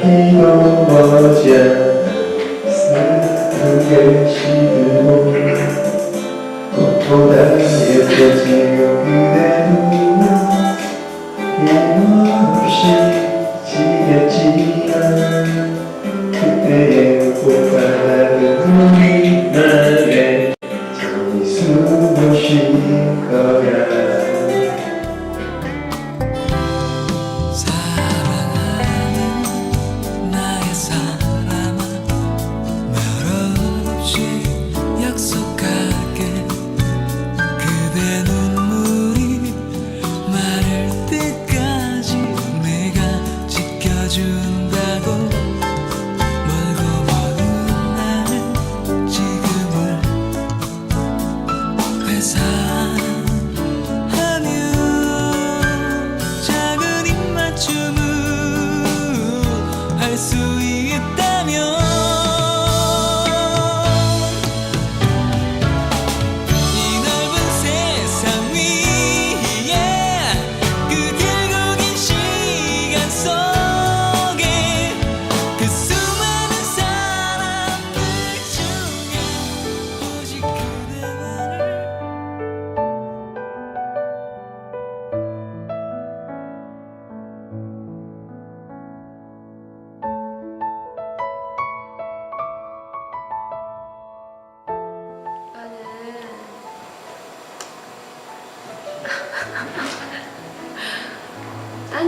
비도 머지않아 슬프게 시들고 꽃보다 예뻐진 준다고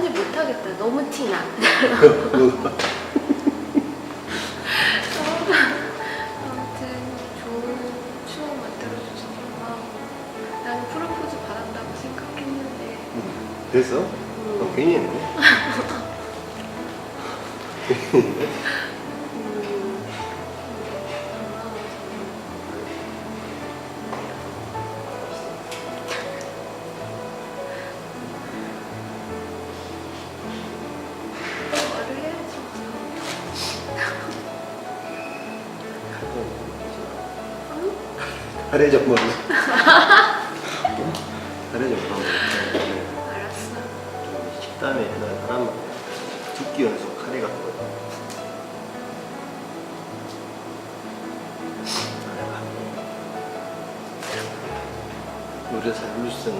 해야겠다. 너무 티나. 아무튼 좋은 추억 만들어줘서 고마워. 나는 프로포즈 받았다고 생각했는데. 됐어? 음, 어, 괜히 했네. 음, 먹어. 하래 좀 먹어. 알았어. 식담에 나 사람 죽기 연속 카레 갖고 와. 우리가 잘 물쓴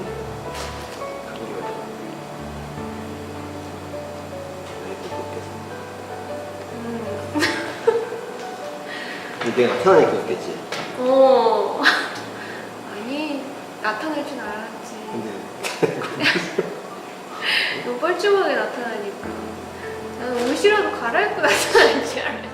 감기가 내가 나타나니까 웃겠지. 어. 나타날 줄 알았지. 근데 너무 뻘쭘하게 나타나니까. 나는 옷이라도 갈아입고 나타날 줄 알았지.